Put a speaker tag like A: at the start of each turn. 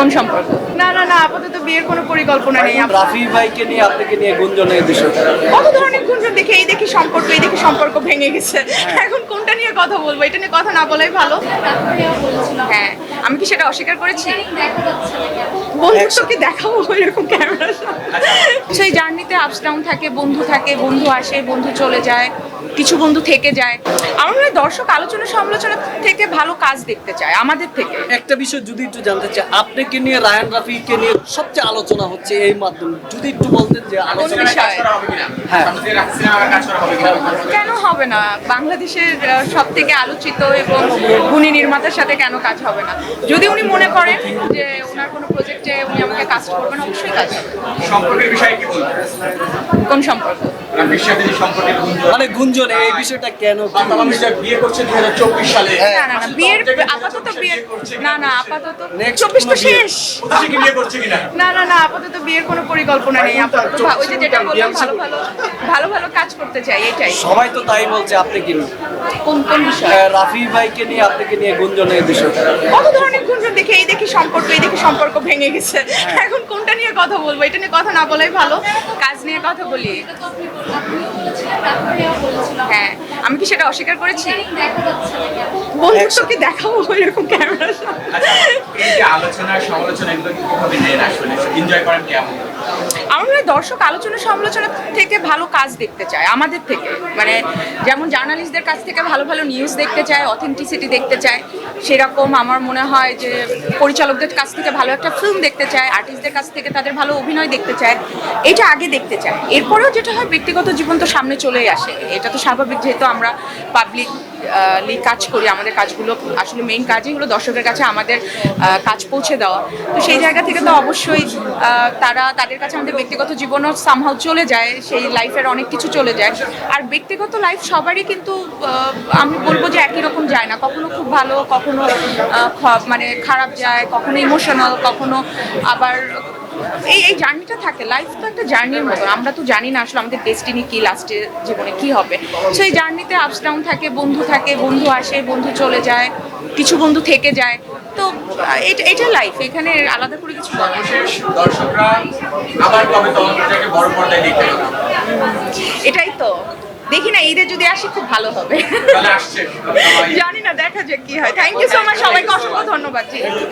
A: কোন সম্পর্ক? না না না আপাতত বিয়ের কোনো পরিকল্পনা নেই।
B: রাফি ভাইকে নিয়ে আপনাকে নিয়ে গুঞ্জনের বিষয়টা
A: কত ধরনের গুঞ্জন? দেখে এই দেখি সম্পর্ক এই দেখি সম্পর্ক ভেঙে গেছে। এখন কোনটা নিয়ে কথা বলব? এটা নিয়ে কথা না বলাই ভালো। হ্যাঁ। আমি কি সেটা অস্বীকার করেছি? বন্ধুত্বকে দেখাবো এরকম ক্যামেরার সেই জার্নিতে আপস ডাউন থাকে বন্ধু থাকে বন্ধু আসে বন্ধু চলে যায় কিছু বন্ধু থেকে যায়। আমার মনে দর্শক আলোচনা সমালোচনা থেকে ভালো কাজ দেখতে চায় আমাদের থেকে।
B: একটা বিষয় যদি একটু জানতে চাই আপনাকে নিয়ে রায়ান রাফিকে নিয়ে সবচেয়ে আলোচনা হচ্ছে এই মাধ্যমে। যদি একটু বলতেন যে আলোচনা
A: বিষয়ে?
B: হ্যাঁ।
A: কেন? হবে না? বাংলাদেশের সব থেকে আলোচিত এবং গুণী নির্মাতার সাথে কেন কাজ হবে না? যদি উনি মনে করেন যে ওনার কোনো প্রজেক্টে উনি আমাকে কাজ করবেন অবশ্যই কাজ
C: সম্পর্কের বিষয়ে কি বলবেন?
A: কোন সম্পর্ক?
B: মানে গুঞ্জন এই বিষয়টা কেন? কি?
C: বিয়ে করছে দুই হাজার চব্বিশ সালে।
A: না না না বিয়ের আপাতত বিয়ের না না আপাতত চব্বিশ তো শেষ।
C: কোথায় কি বিয়ে করছে কিনা?
A: না না না আপাতত বিয়ের কোনো পরিকল্পনা নেই। আপাতত ওই যে যেটা বললাম ভালো ভালো ভালো ভালো কাজ করতে চাই এটাই।
B: সবাই তো তাই বলছে আপনাকে নিয়ে
A: কোন কোন বিষয়?
B: আহ, রাফি ভাইকে নিয়ে আপনাকে নিয়ে গুঞ্জনের
A: কত ধরনের গুঞ্জন দেখে এই দেখি সম্পর্ক এই দেখি সম্পর্ক ভেঙে গেছে। এখন কোনটা নিয়ে কথা বলব? এটা নিয়ে কথা না বলাই ভালো। কাজ নিয়ে কথা বলি। হ্যাঁ আমি কি সেটা অস্বীকার করেছি? বন্ধুত্বকে দেখাবো এরকম ক্যামেরার সামনে।
C: আচ্ছা আলোচনা সমালোচনা এগুলো কীভাবে নেন আসলে? এনজয় করেন কেমন?
A: আমার মনে দর্শক আলোচনা সমালোচনা থেকে ভালো কাজ দেখতে চায় আমাদের থেকে। মানে যেমন জার্নালিস্টদের কাছ থেকে ভালো ভালো নিউজ দেখতে চায় অথেন্টিসিটি দেখতে চায় সেরকম আমার মনে হয় যে পরিচালকদের কাছ থেকে ভালো একটা ফিল্ম দেখতে চায় আর্টিস্টদের কাছ থেকে তাদের ভালো অভিনয় দেখতে চায় এটা আগে দেখতে চায় এরপরেও যেটা হয়, ব্যক্তিগত জীবন তো সামনে চলেই আসে। এটা তো স্বাভাবিক, যেহেতু আমরা পাবলিক কাজ করি, আমাদের কাজগুলো। আসলে মেইন কাজই হলো দর্শকের কাছে আমাদের কাজ পৌঁছে দেওয়া। তো সেই জায়গা থেকে তো অবশ্যই তারা তাদের কাছে আমাদের ব্যক্তিগত জীবনও সামহাও চলে যায়, সেই লাইফের অনেক কিছু চলে যায়। আর ব্যক্তিগত লাইফ সবারই কিন্তু আমি বলব যে একই রকম যায় না। কখনো খুব ভালো, কখনো মানে খারাপ যায়, কখনো ইমোশনাল কখনো আবার এই এই জার্নিটা থাকে লাইফ তো একটা জার্নির মতো। আমরা তো জানি না আসলে আমাদের ডেস্টিনি কি লাস্টে জীবনে কি হবে। সো এই জার্নিতে আপস ডাউন থাকে বন্ধু থাকে বন্ধু আসে বন্ধু চলে যায় কিছু বন্ধু থেকে যায়। তো এটা এটা লাইফ এখানে আলাদা করে কিছু বলার
C: দর্শকরা আবার কবে তদন্তটাকে বড় পর্দায় দেখতে
A: এটাই তো। দেখি না ঈদে যদি আসি খুব ভালো হবে। জানি না দেখা যাক কি হয়। থ্যাংক ইউ সো মাচ সবাইকে অসংখ্য ধন্যবাদ জি।